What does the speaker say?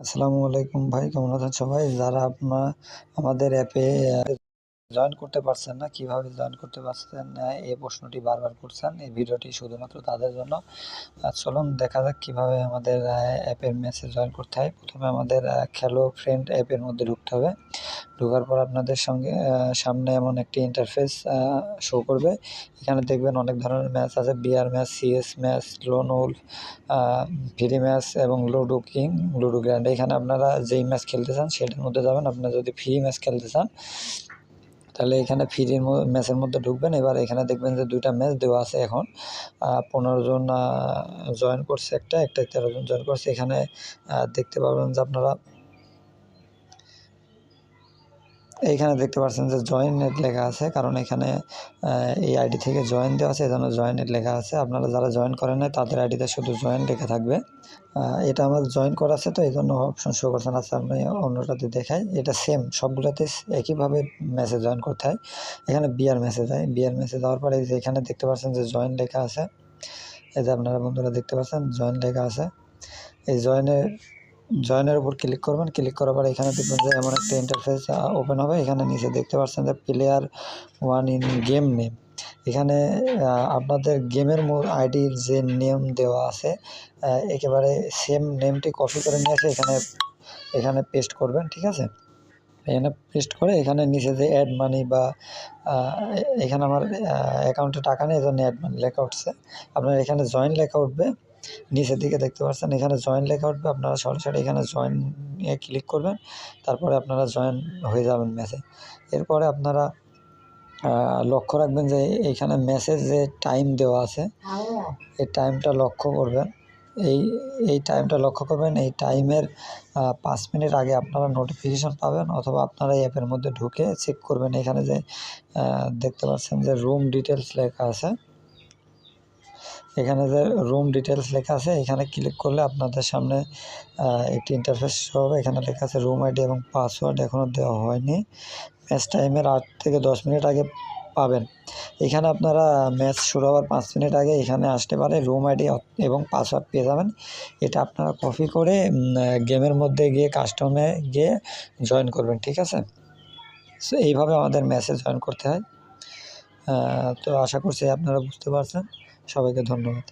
আসসালামু আলাইকুম ভাই কেমন আছেন সবাই? যারা আপনার আমাদের অ্যাপে জয়েন করতে পারছেন না, কীভাবে জয়েন করতে পারছেন না এই প্রশ্নটি বারবার করছেন। এই ভিডিওটি শুধুমাত্র তাদের জন্য। চলুন দেখা যাক কীভাবে আমাদের অ্যাপের মেসেজ জয়েন করতে হয়। প্রথমে আমাদের খেলো ফ্রেন্ড অ্যাপের মধ্যে ঢুকতে হবে। ঢোকার পর আপনাদের সঙ্গে সামনে এমন একটি ইন্টারফেস শো করবে। এখানে দেখবেন অনেক ধরনের ম্যাচ আছে। BR match CS match lone wolf free match এবং লুডো কিং লুডো গ্র্যান্ড এখানে আপনারা যেই ম্যাচ খেলতে চান, সেটার মধ্যে যাবেন। আপনারা যদি ফ্রি ম্যাচ খেলতে চান তাহলে এখানে ফ্রির ম্যাচের মধ্যে ঢুকবেন। এবার এখানে দেখবেন যে দুইটা ম্যাচ দেওয়া আছে এখন। পনেরো জন জয়েন করছে একটা একটা তেরো জন জয়েন করছে। এখানে দেখতে পাবেন যে আপনারা এইখানে দেখতে পাচ্ছেন যে জয়েন নেট লেখা আছে, কারণ এখানে এই আইডি থেকে জয়েন দেওয়া আছে, এজন্য জয়েন নেট লেখা আছে। আপনারা যারা জয়েন করেন নাই, তাদের আইডিতে শুধু জয়েন লেখা থাকবে। এটা আমার জয়েন করা আছে, তো এই জন্য অপশন শো করছেন। আছে আপনি অন্যটাতে দেখাই। এটা সেম সবগুলোতে একইভাবে মেসেজ জয়েন করতে হয়। এখানে বিয়ার মেসেজ হয়। বিয়ার মেসেজ দেওয়ার পরে এখানে দেখতে পাচ্ছেন যে জয়েন লেখা আছে। এই যে আপনারা বন্ধুরা দেখতে পাচ্ছেন জয়েন লেখা আছে। এই জয়েনের জয়েনের উপর ক্লিক করবেন ক্লিক করার পরে এখানে দেখবেন যে এমন একটা ইন্টারফেস ওপেন হবে। এখানে নিচে দেখতে পাচ্ছেন যে player one in game name এখানে আপনাদের গেমের মূল আইডির যে নেম দেওয়া আছে একেবারে সেম নেমটি কপি করে নিয়ে এসে এখানে এখানে পেস্ট করবেন, ঠিক আছে? এখানে পেস্ট করে এখানে নিচে যে অ্যাড মানি বা এখানে আমার অ্যাকাউন্টে টাকা নেই এই জন্য অ্যাড মানি লেখা উঠছে। আপনার এখানে জয়েন লেখা উঠবে। নিচের দিকে দেখতে পাচ্ছেন, এখানে জয়েন লেখা উঠবে। আপনারা সরাসরি এখানে জয়েন এ ক্লিক করবেন, তারপরে আপনারা জয়েন হয়ে যাবেন ম্যাচে এরপরে আপনারা লক্ষ্য রাখবেন যে এখানে মেসেজ যে টাইম দেওয়া আছে, এই টাইমটা লক্ষ্য করবেন। এই এই টাইমটা লক্ষ্য করবেন, এই টাইমের পাঁচ মিনিট আগে আপনারা নোটিফিকেশন পাবেন, অথবা আপনারা অ্যাপের মধ্যে ঢুকে চেক করবেন। এখানে যে দেখতে পাচ্ছেন যে রুম ডিটেলস লেখা আছে। এখানে যে রুম ডিটেলস লেখা আছে, এখানে ক্লিক করলে আপনাদের সামনে একটি ইন্টারফেস হবে। এখানে লেখা আছে রুম আইডি এবং পাসওয়ার্ড এখনও দেওয়া হয়নি। ম্যাচ টাইমের আট থেকে দশ মিনিট আগে পাবেন। এখানে আপনারা ম্যাচ শুরু হওয়ার পাঁচ মিনিট আগে এখানে আসতে পারে রুম আইডি এবং পাসওয়ার্ড পেয়ে যাবেন। এটা আপনারা কপি করে গেমের মধ্যে গিয়ে কাস্টমে গিয়ে জয়েন করবেন, ঠিক আছে? সো এইভাবে আমাদের ম্যাচে জয়েন করতে হয়। তো আশা করছি আপনারা বুঝতে পারছেন। সবাইকে ধন্যবাদ।